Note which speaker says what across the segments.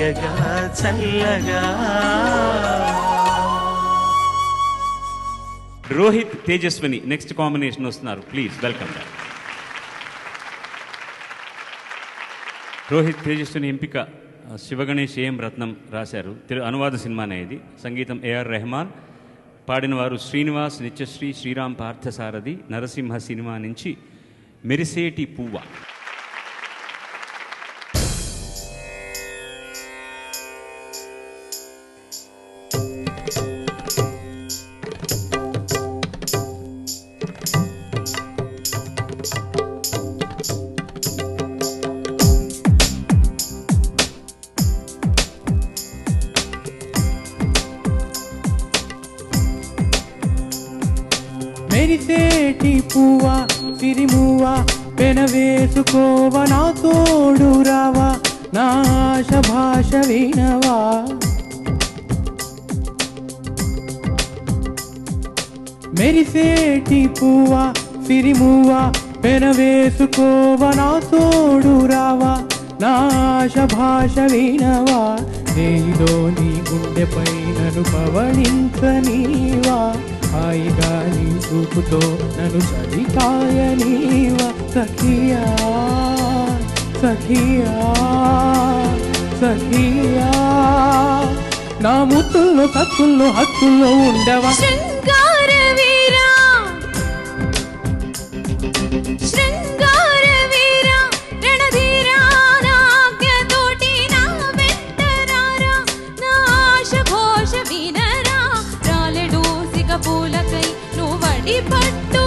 Speaker 1: తీయగా చల్లగా.
Speaker 2: Rohit Tejaswini next combination వస్తున్నారు. ప్లీజ్ వెల్కమ్ రోహిత్ తేజస్విని ఎంపిక శివగణేష్ ఏం రత్నం రాశారు. తెలు అనువాద సినిమానే ఇది. సంగీతం ఏఆర్ రెహమాన్. పాడిన వారు శ్రీనివాస్ నిత్యశ్రీ శ్రీరామ్ పార్థసారథి నరసింహ సినిమా నుంచి మెరిసేటి పువ్వ.
Speaker 3: మెరిసేటి పువ్వా సిరిమువ్వా పెనవేసుకోవ నా తోడు రావా నా ఆశ భాష వినవా. మెరిసేటి పువ్వా సిరిమువ్వా పెనవేసుకోవ నా తోడు రావా నా ఆశ భాష వినవా. నేదో నీ గుండెపై నన్ను పవళించనీవా చూపుతో నన్ను చలికాయనీవా సఖియా సఖియా సఖియా. నా ముత్తుల్లో కత్తుల్లో హత్తుల్లో ఉండవా?
Speaker 4: பட்டு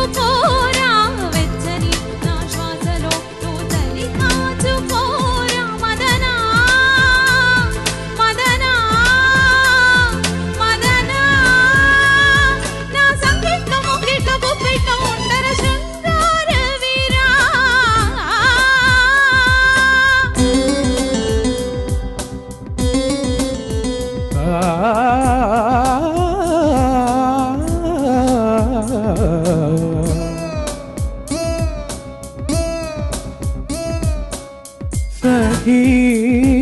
Speaker 4: He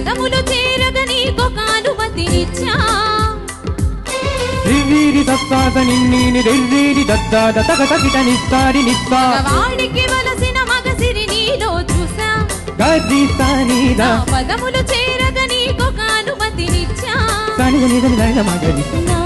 Speaker 4: పదములు చేరగ నీకొక అనుమతినిచ్చా
Speaker 3: రివ్వీరి దత్తాద నిన్నీని రెవ్వీరి దద్దాద తగ తగిట నిస్తారి నిస్తా.
Speaker 4: మగవాడికి వలసిన మగసిరి నీలో చూసా.
Speaker 3: గది సానిదా
Speaker 4: నా పదములు చేరగ నీకొక అనుమతినిచ్చా
Speaker 3: సానిద నిదని నైన మగది
Speaker 4: నా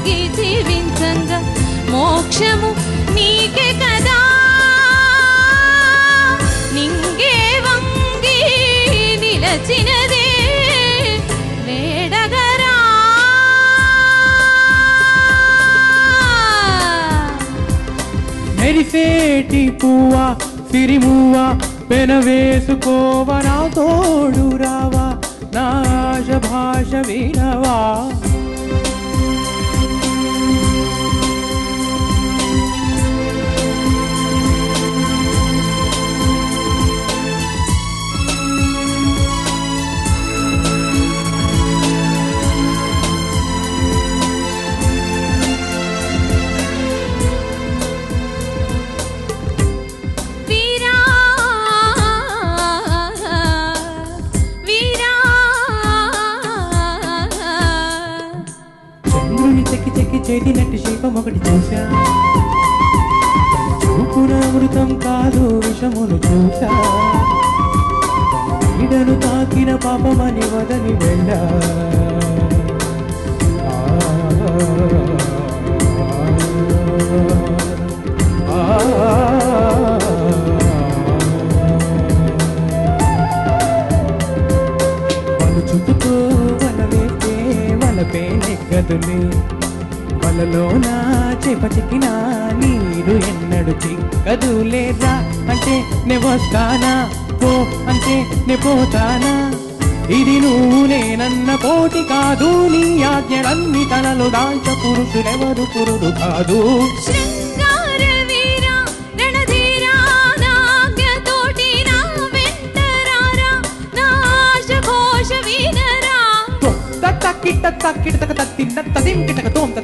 Speaker 4: తాగి జీవించంగా. మోక్షము నీకే కదా. నింగే వంగి నిలచినదే వేడగరా
Speaker 3: మెరిసేటి పువ్వా సిరిమువ్వా పెనవేసుకోవ నా తోడు రావా నాశ భాష వినవా. చేతినట్టు ఒకటి చూశా చూపున అమృతం కాదు విషమును చూశా నీడను తాకిన పాపమని వదని వెళ్ళా ఆ, ఆ, వాళ్ళు చుట్టుతూ వల వేస్తే వలపే నెగ్గదులే కళ్ళలో నా చేపటికిన నీరు ఎన్నడు చిక్కదు లేదా? అంటే నే వస్తానా? పో అంటే నే పోతానా? ఇది నువ్వు నేనన్న పోటీ కాదు. నీ ఆజ్ఞలన్నీ తనలు దాల్చ పురుషులెవరు పురుడు కాదు. తక్కిట తక్కిట తక తిన్న తింకిటక తోంత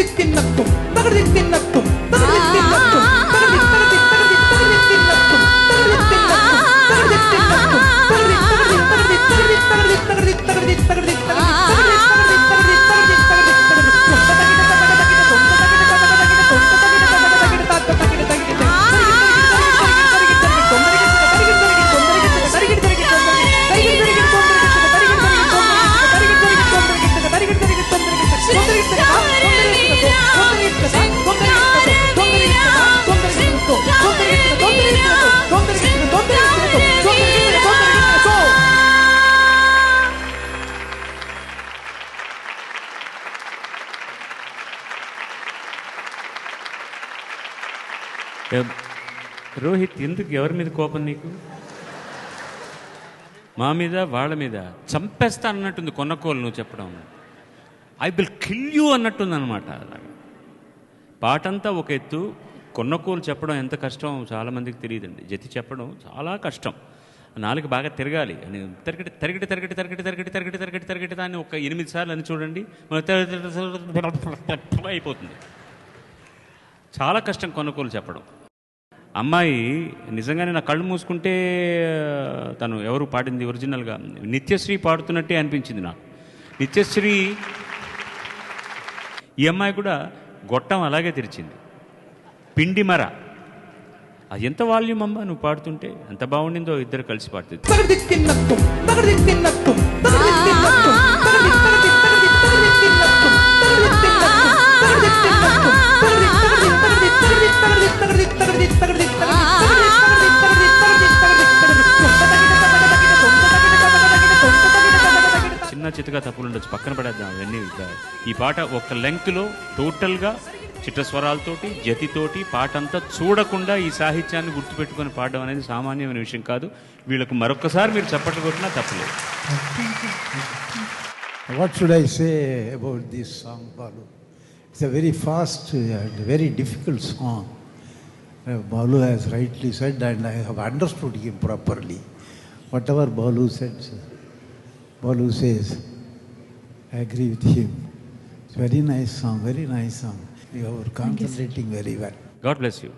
Speaker 2: Tick-tick-tock-tock రోహిత్ ఎందుకు ఎవరి మీద కోపం నీకు మా మీద వాళ్ళ మీద చంపేస్తా అన్నట్టుంది కొన్నకోలు నువ్వు చెప్పడం ఐ విల్ కిల్ యూ అన్నట్టుంది అనమాట పాటంతా ఒక ఎత్తు కొన్నకోలు చెప్పడం ఎంత కష్టం చాలామందికి తెలియదండి జతి చెప్పడం చాలా కష్టం నాలుగు బాగా తిరగాలి అని తిరగటి తిరగటి తిరగటి తిరగటి తిరగటి తిరగటి తిరగటి తిరగటి దాన్ని ఒక ఎనిమిది సార్లు అని చూడండి అయిపోతుంది చాలా కష్టం కొనుగోలు చెప్పడం అమ్మాయి నిజంగానే నా కళ్ళు మూసుకుంటే తను ఎవరు పాడింది ఒరిజినల్గా? నిత్యశ్రీ పాడుతున్నట్టే అనిపించింది నాకు. నిత్యశ్రీ ఈ అమ్మాయి కూడా గొట్టం అలాగే తెరిచింది. పిండి మర. అది ఎంత వాల్యూమ్ అమ్మా నువ్వు పాడుతుంటే? ఎంత బాగుండిందో ఇద్దరు కలిసి పాడుతుంది. చిత్తగా తప్పులు ఉండొచ్చు. పక్కన పడేద్దాం అవన్నీ. ఈ పాట ఒక లెంగ్త్లో టోటల్గా చిట్టస్వరాలతోటి జతితోటి పాట అంతా చూడకుండా ఈ సాహిత్యాన్ని గుర్తుపెట్టుకొని పాడడం అనేది సామాన్యమైన విషయం కాదు. వీళ్ళకు మరొకసారి మీరు చప్పట్లు కొట్టినా తప్పలేదు.
Speaker 5: Should I say about this song Balu it's a very fast and very difficult song Balu has rightly said and I have understood him properly whatever Balu said Balu says. I agree with him. It's very nice song, very nice song. You are concentrating very well.
Speaker 1: God bless you.